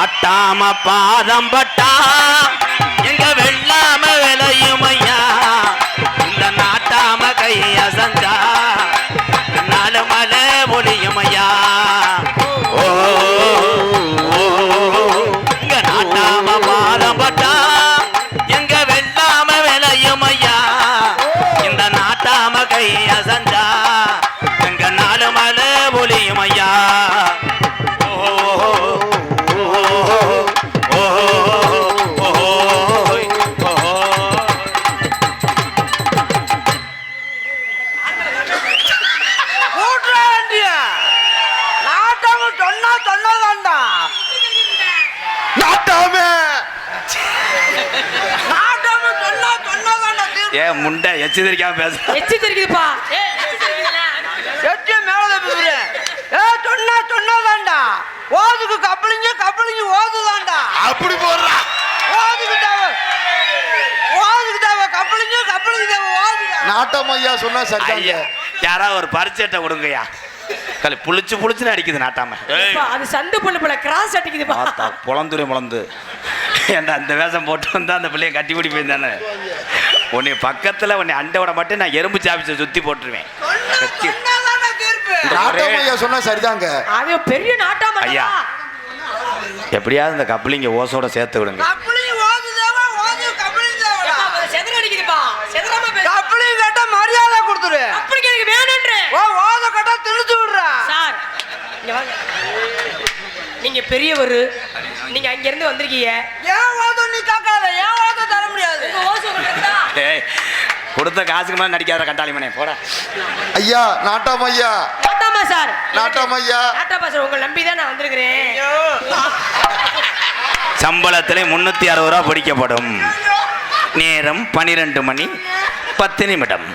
நாட்டாம பாதம் பட்டா. எங்க வெள்ளாம விளையும் ஐயா. இந்த நாட்டாம கை அசஞ்சா. நாலு மலை ஒளியும் ஐயா. ஓ, இங்க நாட்டாம பாதம் பட்டா. எங்க வெள்ளாம விளையும் ஐயா. இந்த நாட்டாம கை அசஞ்சா. ஏ முண்டை எச்சரிக்காம பேச. எச்சி தெரிக்குதுப்பா எட்டி மேல பேசுற. ஏ சொன்னா சொன்னதாண்டா ஓதுக்கு கப்பலிங்க கப்பலிங்க ஓதுதாண்டா அப்படி போடுறா. ஓதுக்கு தேவை ஓதுக்கு தேவை கப்பலிங்க கப்பலிங்க தேவை ஓதுங்க நாட்டம் ஐயா சொன்னா ஐயா யாராவது ஒரு பரிச்சட்டை கொடுங்கய்யா. கலை புளிச்சு புளிச்சுன்னு அடிக்குது நாட்டாம. அது சந்து பொண்ணு போல கிராஸ் அடிக்குதுப்பா. ஆத்தா பொழந்துரு பொழந்து ஏன்டா அந்த வேஷம் போட்டு வந்தா அந்த பிள்ளைய கட்டி பிடி போயிருந்தானே உன்னை பக்கத்துல உன்னை அண்டை மட்டும் நான் எறும்பு சாப்பிச்சு சுத்தி போட்டுருவேன். சொன்னா சரிதாங்க. அது பெரிய நாட்டாம ஐயா. எப்படியாவது இந்த கப்பலிங்க ஓசோட சேர்த்து விடுங்க. மரியாதை கொடுத்துரு. அப்படி எனக்கு வேணும்ன்ற. ஓ ஓத கேட்டா திணிச்சு விடுறா. சார் இங்க வாங்க. நீங்க பெரியவர். நீங்க அங்க இருந்து வந்திருக்கீங்க. ஏன் ஓதும் நீ கேட்காத. ஏன் ஓத தர முடியாது? ஓசு ஏய் கொடுத்த காசுக்கு மேலே நடிக்காத கட்டாளி மனே போட. ஐயா நாட்டாம் ஐயா. நாட்டாமா சார். நாட்டாம் ஐயா. நாட்டாமா சார் உங்களை நம்பி தான் நான் வந்திருக்கிறேன். சம்பளத்திலே முன்னூத்தி அறுபது ரூபா பிடிக்கப்படும். நேரம் பனிரெண்டு மணி பத்து நிமிடம்.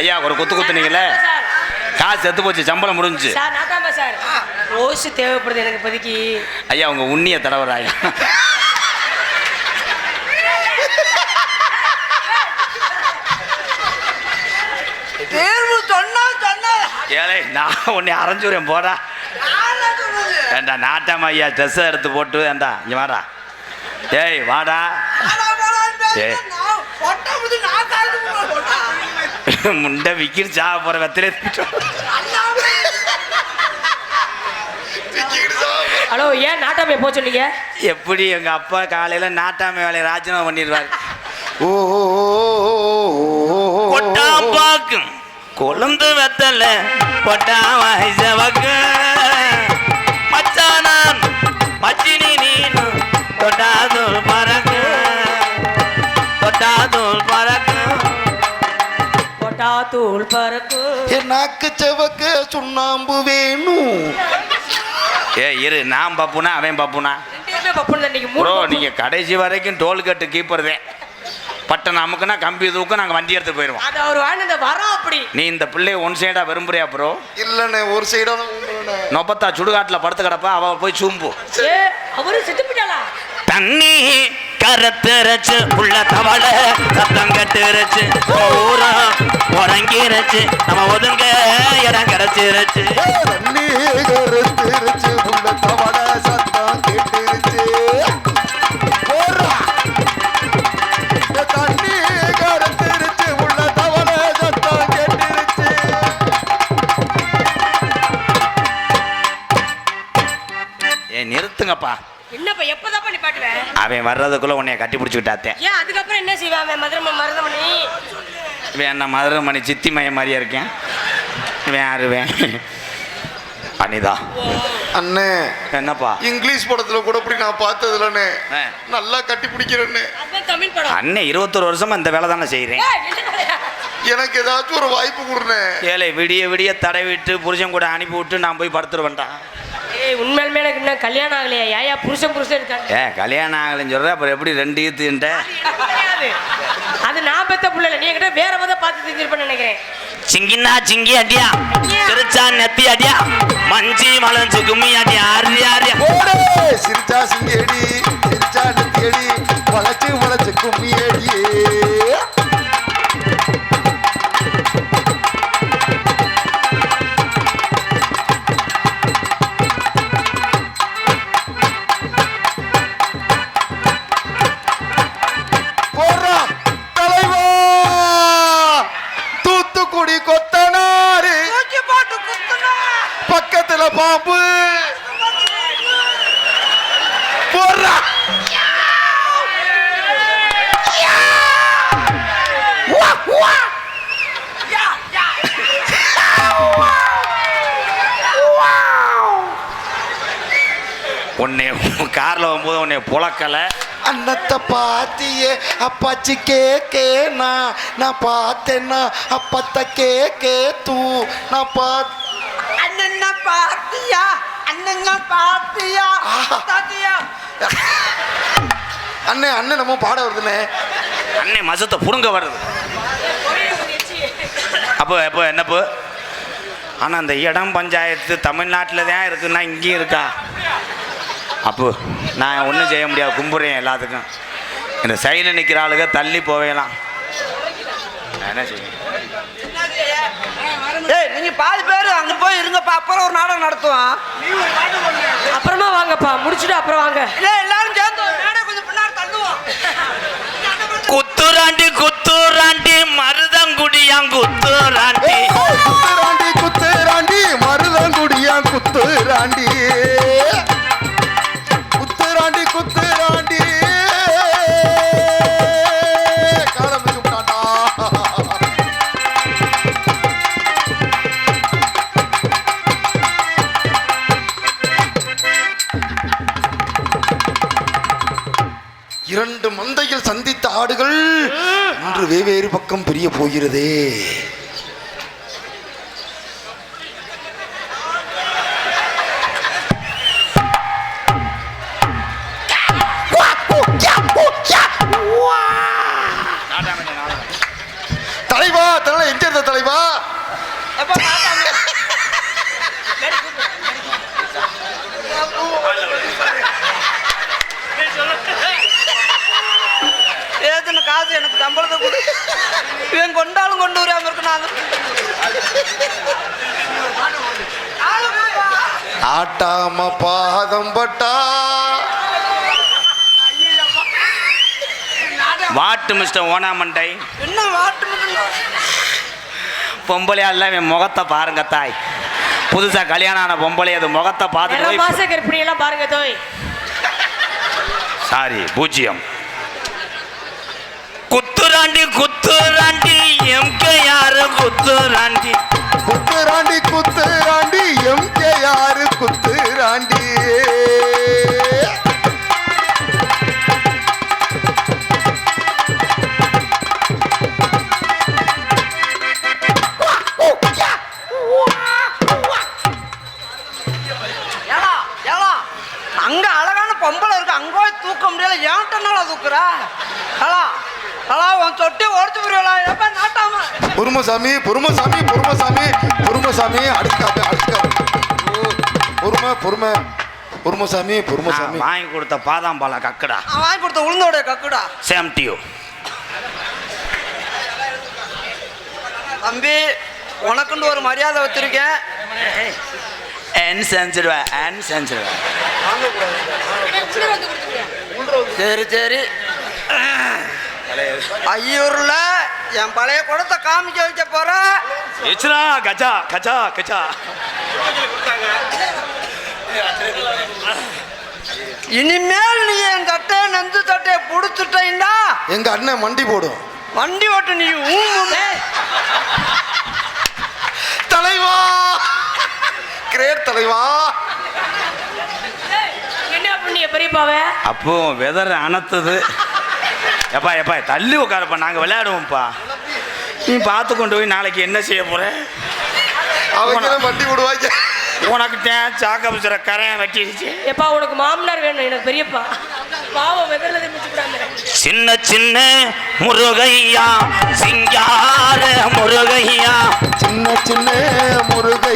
ஐயா ஒரு குத்து குத்துனீங்களே காசு செத்து போச்சு சம்பளம் முடிஞ்சு. சார் நாட்டாமா சார். ஓசு தேவைப்படுது எனக்கு இப்போதைக்கு. ஐயா உங்க உண்ணிய தடவராயா தேர்வு சொன்னா சொன்னா ஏழை நான் உன்னை அரைஞ்சுறேன் போடா ஏண்டா நாட்டாம ஐயா ட்ரெஸ்ஸை எடுத்து போட்டு ஏண்டா இங்க வாடா ஏய் வாடா ஏய். முண்டை விக்கிட்டு சாக போற வெத்திலே ஹலோ ஏன் நாட்டாமையை போக சொன்னீங்க எப்படி எங்க அப்பா காலையில நாட்டாமை வேலையை ராஜினாமா பண்ணிடுவாரு ஓ ஓ, ஓ, ஓ, ஓ, ஓ. கொழுந்து வெத்தல பொட்டா வயசவக்கு மச்சானான் மச்சினி நீனு தொட்டாதூள் பறக்கு. தொட்டாதூள் பறக்கு. போட்டா தூள் பறக்கு. என் நாக்கு செவக்க சுண்ணாம்பு வேணும் ஏ இரு நான் பப்புனா அவன் பப்புனா? ரெண்டு பேருமே பப்புன்னு தான் இன்னைக்கு மூணு ப்ரோ பப்பு. நீங்க கடைசி வரைக்கும் டோல் கட்டு கீப்பறதே பட்டன் அமுக்குனா கம்பி தூக்கம் நாங்கள் வண்டி எடுத்து போயிடுவோம் அது அவர் வாழ்ந்த வரோம் அப்படி. நீ இந்த பிள்ளைய ஒன் சைடா விரும்புறியா ப்ரோ இல்லண்ணே ஒரு சைடா நொப்பத்தா சுடுகாட்டில் படுத்து கிடப்பா அவ போய் சூம்பு. ஏ அவரு செத்து போயிட்டாளா? தண்ணி கரத்துறச்சு உள்ள தவள சத்தம் கட்டுறச்சு ஊரா உறங்கிருச்சு நம்ம ஒதுங்க இடம் கிடைச்சிருச்சு தண்ணி கருத்திருச்சு உள்ள தவட ஏ நிறுத்துங்கப்பா. என்னப்பா எப்பதாப்பா நிப்பாட்டுவேன் அவன் வர்றதுக்குள்ள உன்னைய கட்டி பிடிச்சிக்கிட்டாத்தேன். ஏன் அதுக்கப்புறம் என்ன செய்வான் அவன் மதுரை மருதமணி? இவன் என்ன சித்தி மையம் மாதிரியா இருக்கேன். இவன் யாருவேன் அனிதா. அண்ணே என்னப்பா? இங்கிலீஷ் படத்துல கூட இப்படி நான் பார்த்தது இல்லண்ணே ஆ. நல்லா கட்டி பிடிக்கிறேன்னு அதான் தமிழ் படம். அண்ணன் இருபத்தொரு வருஷமா இந்த வேலை தானே செய்கிறேன்? எனக்கு ஏதாச்சும் ஒரு வாய்ப்பு கொடுண்ணே. ஏழை விடிய விடிய தடை விட்டு புருஷன் கூட அனுப்பி விட்டு நான் போய் படுத்துருவேன்டான் ஏய் உண்மையிலுமே எனக்கு இன்னும் கல்யாணம் ஆகலையா. ஏயா புருஷன் புருஷன் இருக்காங்க. ஏ கல்யாணம் ஆகலைன்னு சொல்ற அப்புறம் எப்படி ரெண்டு ஈத்துன்ட்ட. அது நான் பெத்த புள்ள இல்ல. நீ என்கிட்ட வேற மத பார்த்து செஞ்சிருப்பேன்னு நினைக்கிறேன். சிங்கினா சிங்கி அடியா? சிரிச்சா நெத்தி அடியா? மஞ்சி மலஞ்சு கும்மி அடியா? ஆறு ஓடே சிரிச்சா சிங்கேடி சிரிச்சா நெத்தியடி வளைச்சு வளைச்சு கும்மியடியே காரில் வரும்போது உன்னை புழக்கலை. அன்னத்தை பாத்தியே அப்பாச்சி கேக்கேனா நான் பார்த்தேன்னா அப்பத்த கேக்கே தூ நான் பாத் அண்ணன் பாத்தியா? அண்ணன் பாத்தியா. தாத்தியா அண்ணே அண்ணன் நம்ம பாட வருதுண்ணே. அன்னை மசத்தை புடுங்க வருது. அப்போ எப்போ என்னப்போ ஆனால் அந்த இடம் பஞ்சாயத்து தமிழ்நாட்டில் தான் இருக்குன்னா இங்கேயும் இருக்கா? அப்போ நான் ஒன்றும் செய்ய முடியாது கும்புறேன் எல்லாத்துக்கும். இந்த சைடில் நிற்கிற ஆளுங்க தள்ளி போவேலாம். நான் என்ன செய்ய? ஏய் நீங்க பாதி பேர் அங்க போய் இருங்கப்பா அப்புறம் ஒரு நாடகம் நடத்துவான் அப்புறமா வாங்கப்பா முடிச்சுட்டு அப்புறம் வாங்க. இல்லை எல்லாரும் சேர்ந்து மேடை கொஞ்சம் பின்னாடி தள்ளுவோம். குத்துராண்டி குத்துராண்டி மருதங்குடியாங் குத்துராண்டி. குத்துராண்டி குத்துராண்டி மருதங்குடியா குத்துராண்டி குத்துராண்டி. இரண்டு மந்தையில் சந்தித்த ஆடுகள் இன்று வெவ்வேறு பக்கம் பிரிய போகிறதே. தலைவா தலைவா எங்க இருந்த தலைவா காசு எனக்கு சம்பளத்தை கொடு. இவன் கொண்டாலும் கொண்டு வராம இருக்கு கொடுப்பா. ஆட்டாம பாதம் பட்டா. வாட்டு மிஸ்டர் ஓனாமண்டை. என்ன வாட்டு பொம்பளையா இல்லை என் முகத்தை பாருங்க தாய். புதுசாக கல்யாணம் ஆன பொம்பளை அது முகத்தை நிற பார்த்துட்டு மாச கர்ப்பிணி எல்லாம் பாருங்க தோய். சாரி பூஜ்ஜியம். குத்துராண்டி குத்துராண்டி எம்கே யாரு குத்துராண்டி குத்துராண்டி குத்துராண்டி எம்கே யாரு குத்துராண்டி பொறுமசாமி பொறுமசாமி பொறுமசாமி பொறுமசாமி அடுக்காது அடுக்காது. பொறுமை பொறுமை பொறுமசாமி பொறுமசாமி. வாங்கி கொடுத்த பாதாம் பாலா கக்கடா. வாங்கி கொடுத்த உளுந்தோடைய கக்குடா. சேம் டியூ தம்பி உனக்குன்னு ஒரு மரியாதை வச்சிருக்கேன். என் செஞ்சிருவேன் என் செஞ்சிருவேன். சரி சரி. ஐயூர்ல என் பழைய குடத்தை காமிக்க வைக்க போற? ஏச்சுனா கஜா கஜா கஜா. இனிமேல் நீ என் சட்டையை நெஞ்சு சட்டையை புடிச்சுட்டீங்கன்னா எங்க அண்ணன் மண்டி போடும். வண்டி ஓட்டு நீ ஊம் தலைவா! கிரேட் தலைவா! என்ன பண்ணீங்க பெரியப்பாவை? அப்போ வெதர் அனத்துது எப்பா எப்பா தள்ளி உட்காரப்பா நாங்கள் விளையாடுவோம்ப்பா. நீ பார்த்து கொண்டு போய் நாளைக்கு என்ன செய்ய போற? அவங்க வண்டி விடுவாங்க. உனக்கு தேன் சாக்கபிச்சுற கரையான் வெட்டிடுச்சு. எப்பா உனக்கு மாமனார் வேணும் எனக்கு பெரியப்பா. பாவம் வெதர்ல சின்ன சின்ன முருகையா சிங்கார முருகையா. சின்ன சின்ன முருக